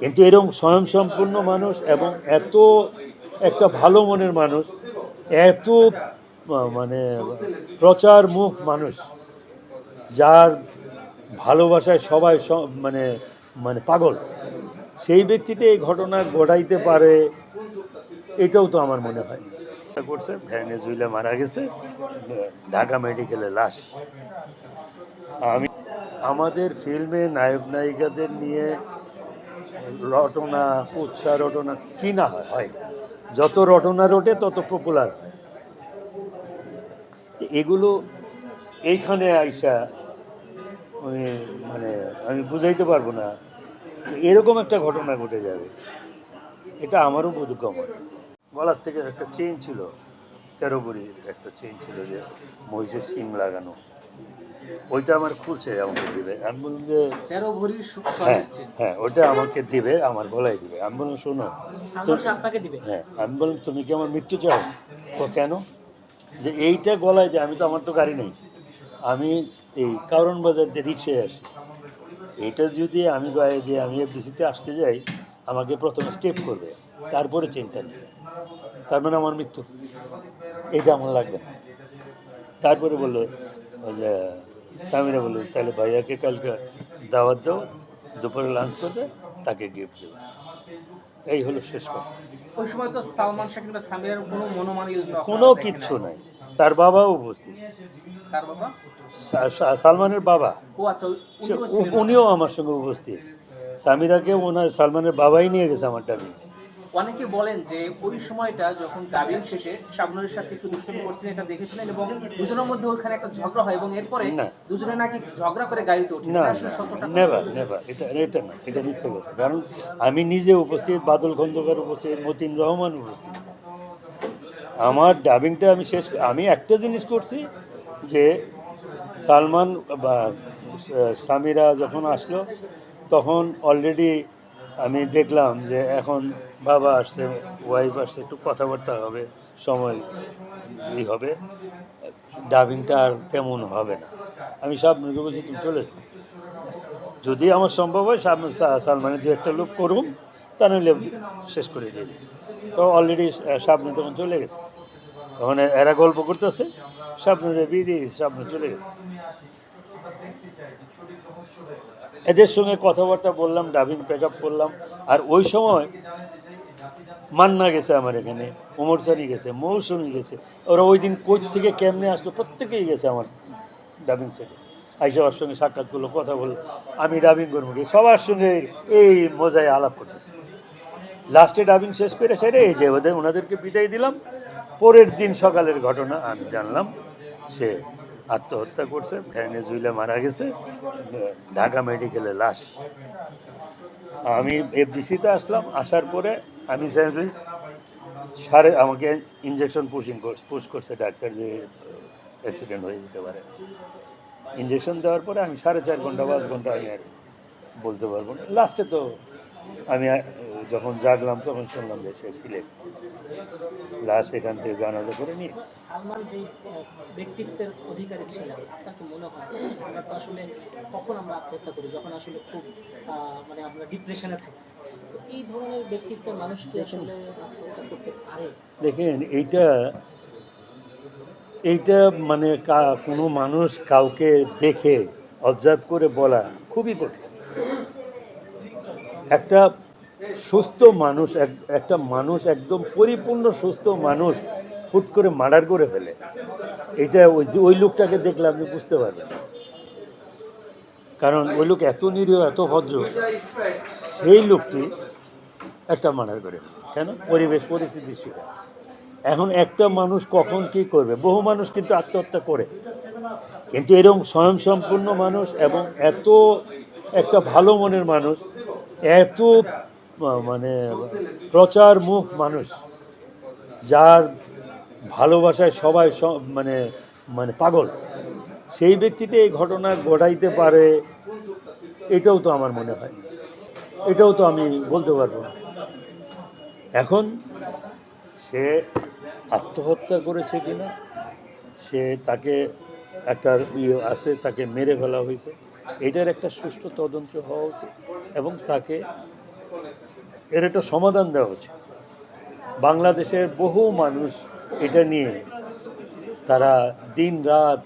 কিন্তু এরকম স্বয়ংসম্পূর্ণ মানুষ এবং এত একটা ভালো মনের মানুষ, এত মানে প্রচার মুখ মানুষ, যার ভালোবাসায় সবাই মানে মানে পাগল, সেই ব্যক্তিটা এই ঘটনা ঘটাইতে পারে, এটাও তো আমার মনে হয়। করছে ভ্যানে জুইলা মারা গেছে, ঢাকা মেডিকেলে লাশ। আমি আমাদের ফিল্মে নায়ক নায়িকাদের নিয়ে রটনা উৎসাহ রটনা, কি না হয় যত রটনা রটে, তত পপুলার এগুলো এইখানে আইসা আমি মানে আমি বুঝাইতে পারব না, এরকম একটা ঘটনা ঘটে যাবে। এটা আমারও বোধগম্য। গলার থেকে একটা চেন ছিল, তেরো বুড়ির একটা চেন ছিল যে মহিষের সিং লাগানো। ওইটা আমার খুলছে আমাকে দিবে। আমি বললাম যে তেরো ভরির হ্যাঁ হ্যাঁ ওটা আমাকে দিবে আমার গলায় দিবে। আমি বললাম শোনো আপনাকে দিবে? হ্যাঁ আমি বললাম তুমি কি আমার মৃত্যু চাও? তো কেন? যে এইটা গলায় যে আমি তো আমার তো গাড়ি নেই। আমি এই কারণ বাজার দিয়ে রিক্সায় আসি। এইটা যদি আমি গায়ে যে আমি এফডিসিতে আসতে যাই আমাকে প্রথমে স্টেপ করবে তারপরে চেনটা নেবে। তার মানে আমার মৃত্যু। এটা আমার লাগবে না। তারপরে বলল ওই যে স্বামীরা বলল তাহলে ভাইয়াকে কালকে দাওয়াত দাও দুপুরে লাঞ্চ করবে তাকে গিফট দেবে। এই হলো শেষ কথা। ওই সময় তো সালমান শাহ কিংবা সামিরার কোনো মনোমালিন্য কোনো কিচ্ছু নাই। তার বাবাও উপস্থিত। তার বাবা? সালমানের বাবা। ও আচ্ছা উনিও আমার সঙ্গে উপস্থিত। সামিরাকে ওনার সালমানের বাবাই নিয়ে গেছে আমার ডাবি অনেকে বলেন যে ওই সময়টা যখন ডাবিং শেষে শাবনুরের সাথে একটু দুষ্টমি করছিলেন এটা দেখেছিলেন এবং দুজনের মধ্যে ওখানে একটা ঝগড়া হয় এবং এরপরে। দুজনে নাকি ঝগড়া করে গাড়িতে ওঠে। না নেভার নেভার। এটা এটা না এটা মিথ্যে কথা। কারণ আমি নিজে উপস্থিত বাদল খন্দকার উপস্থিত মতিন রহমান উপস্থিত। আমার ডাবিংটা আমি শেষ আমি একটা জিনিস করছি যে সালমান বা সামিরা যখন আসলো তখন অলরেডি আমি দেখলাম যে এখন বাবা আসছে ওয়াইফ আসছে, একটু কথাবার্তা হবে, সময় ই হবে। ডাবিংটা আর তেমন হবে না। আমি সামনে বলছি, তুমি চলে যদি আমার সম্ভব হয় সালমানের যে একটা লোক করুন তা নইলে শেষ করে দিই। তো অলরেডি সামনে তখন চলে গেছে। তখন এরা গল্প করতেছে, সামনে বিয়ে দিয়ে সামনে চলে গেছে। এদের সঙ্গে কথাবার্তা বললাম ডাবিং প্যাক আপ করলাম। আর ওই সময় মান্না গেছে আমার এখানে, ওমর সানি গেছে, মৌসুমি গেছে। ওরা ওই দিন কোচ থেকে কেমনে আসলো, প্রত্যেকেই গেছে আমার ডাবিং সেটে আইসা ওর সঙ্গে সাক্ষাৎ করল, কথা বলল, আমি ডাবিং করব সবার সঙ্গে এই মজায় আলাপ করতেছে। লাস্টে ডাবিং শেষ করে সেরে এই যে ওদের ওনাদেরকে বিদায় দিলাম। পরের দিন সকালের ঘটনা আমি জানলাম, সে আত্মহত্যা করছে ভ্যানে জুইলে মারা গেছে, ঢাকা মেডিকেলে লাশ। আমি এফডিসিতে আসলাম, আসার পরে আমি হইস সারে আমাকে ইঞ্জেকশন পুশিং পুশ করছে ডাক্তার যে অ্যাক্সিডেন্ট হয়ে যেতে পারে। ইঞ্জেকশন দেওয়ার পরে আমি সাড়ে চার ঘণ্টা, পাঁচ ঘণ্টা আমি আর বলতে পারব না। লাস্টে তো আমি যখন জাগলাম তখন শুনলাম যে সে সিলেট। লাশ এখান থেকে জানাজা করে নিয়ে। সালমান যে ব্যক্তিত্বের অধিকারী ছিলেন মনে হয় আমরা তো আসলে কখন আমরা আত্মহত্যা করি যখন আসলে খুব মানে আমরা ডিপ্রেশনে থাকি। এই ধরনের ব্যক্তিত্বের মানুষ কি আসলে আত্মহত্যা করতে পারে? দেখেন এইটা এইটা মানে কা- কোনো মানুষ কাউকে দেখে অবজার্ভ করে বলা খুবই কঠিন। একটা সুস্থ মানুষ, এক- একটা মানুষ একদম পরিপূর্ণ সুস্থ মানুষ হুট করে মার্ডার করে ফেলে। এটা ওই যে, ওই লোকটাকে দেখলে আপনি বুঝতে পারবেন। কারণ ওই লোক এত নিরীহ, এত ভদ্র, সেই লোকটি একটা মার্ডার করে ফেলে। কেন? পরিবেশ পরিস্থিতি ছিল এখন একটা মানুষ কখন কি করবে? বহু মানুষ কিন্তু আত্মহত্যা করে। কিন্তু এরকম স্বয়ংসম্পূর্ণ মানুষ এবং এত একটা ভালো মনের মানুষ এত মানে প্রচার মুখ মানুষ, যার ভালোবাসায় সবাই মানে মানে পাগল, সেই ব্যক্তিটা এই ঘটনা ঘটাইতে পারে, এটাও তো আমার মনে হয়। এটাও তো আমি বলতে পারব না। এখন সে আত্মহত্যা করেছে কিনা, সে তাকে একটা ইয়ে আছে, তাকে মেরে ফেলা হয়েছে, এটার একটা সুষ্ঠু তদন্ত হওয়া উচিত। এবং তাকে এর একটা সমাধান দেওয়া উচিত বাংলাদেশের বহু মানুষ এটা নিয়ে তারা দিন রাত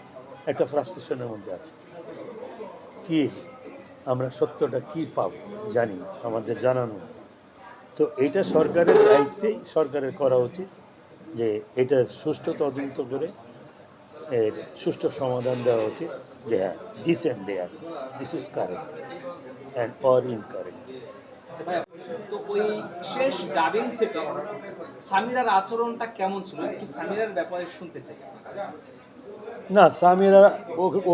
একটা ফ্রাস্ট্রেশনের মধ্যে আছে। কি আমরা সত্যটা কি পাব জানি, আমাদের জানানো। তো এটা সরকারের দায়িত্বেই সরকারের করা উচিত যে এটা সুষ্ঠু তদন্ত করে এর সুষ্ঠু সমাধান দেওয়া উচিত যে হ্যাঁ this and there this is correct incorrect আচ্ছা তো ওই শেষ ডাবিং সেটে সামিরার আচরণটা কেমন ছিল? একটু সামিরার ব্যাপারে শুনতে চাই। না সামিরা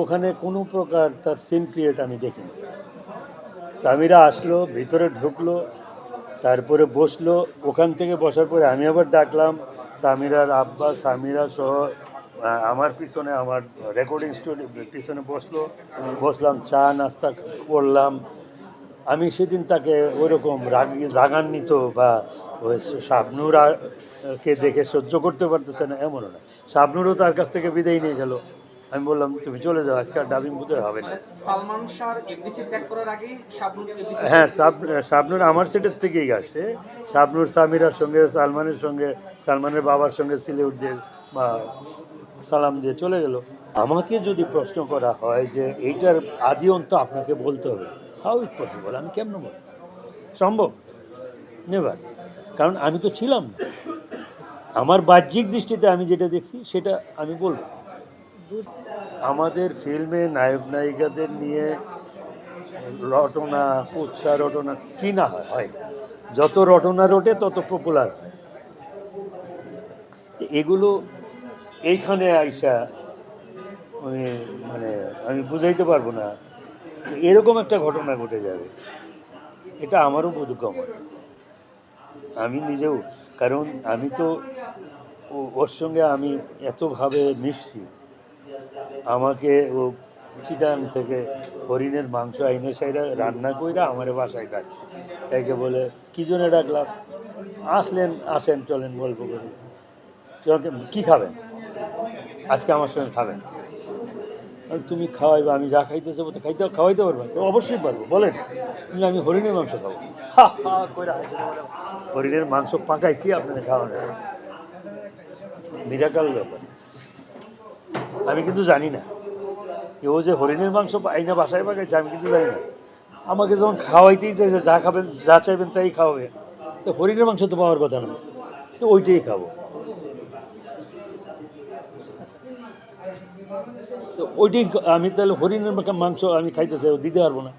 ওখানে কোনো প্রকার তার সিন ক্রিয়েট আমি দেখিনি। সামিরা আসলো ভিতরে ঢুকলো তারপরে বসল। ওখান থেকে বসার পরে আমি আবার ডাকলাম সামিরার আব্বা সামিরা সহ আমার পিছনে আমার রেকর্ডিং স্টুডিও পিছনে বসল। বসলাম চা নাস্তা করলাম। আমি সেদিন তাকে ওইরকম রাগি রাগান্বিত বা ওই শাবনুর কে দেখে সহ্য করতে পারতেছে না এমনও না। শাবনুরও তার কাছ থেকে বিদায় নিয়ে গেল। আমি বললাম তুমি চলে যাও আজকে আর ডাবিং বোধহয় হবে না। সালমান শাহর এফডিসি ত্যাগ করার আগেই হ্যাঁ শাবনুর আমার সেটের থেকেই আসছে শাবনুর সামিরার সঙ্গে সালমানের সঙ্গে সালমানের বাবার সঙ্গে সিলিউট দিয়ে বা সালাম দিয়ে চলে গেল। আমাকে যদি প্রশ্ন করা হয় যে এইটার আদি অন্ত আপনাকে বলতে হবে হাউ ইট পসিবল আমি কেমন বল সম্ভব? নেবার কারণ আমি তো ছিলাম না। আমার বাহ্যিক দৃষ্টিতে আমি যেটা দেখছি, সেটা আমি বলব। আমাদের ফিল্মে নায়ক নায়িকাদের নিয়ে রটনা, কুৎসা রটনা, কি না হয় যত রটনা রটে, তত পপুলার এগুলো এইখানে আইসা মানে মানে আমি বুঝাইতে পারব না। এরকম একটা ঘটনা ঘটে যাবে। এটা আমারও বোধগম্য। আমি নিজেও, কারণ আমি তো ওর সঙ্গে আমি এতভাবে মিশছি। আমাকে ও চিটাং থেকে হরিণের মাংস আইনে সাইরা রান্না কইরা আমার বাসায় থাকে একে বলে, কি জন্য ডাকলাম? আসলেন, আসেন, চলেন গল্প করি। কি খাবেন? আজকে আমার সঙ্গে খাবেন। তুমি খাওয়াইবে, আমি যা খাইতে যাব তো খাইতে খাওয়াইতে পারব? অবশ্যই পারব, বলেন। আমি হরিণের মাংস খাব। হা হা হরিণের মাংস পাকাইছি আপনাদের খাওয়ানো। মিরাকাল ব্যাপার। আমি কিন্তু জানি না। ও যে হরিণের মাংস আইনা বাসায় পাকাইছে, আমি কিন্তু জানি না। আমাকে যখন খাওয়াইতেই চাইছে, যা খাবেন, যা চাইবেন তাই খাওয়াবে। তো হরিণের মাংস তো পাওয়ার কথা না। তো ওইটাই খাব। তো ওইটি আমি তাহলে হরিণের মাংস আমি খাইতে চাই দিতে পারব না।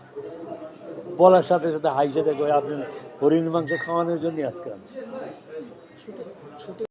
বলার সাথে সাথে হাইসে দেখো আপনি হরিণের মাংস খাওয়ানোর জন্যই আজকে আনছি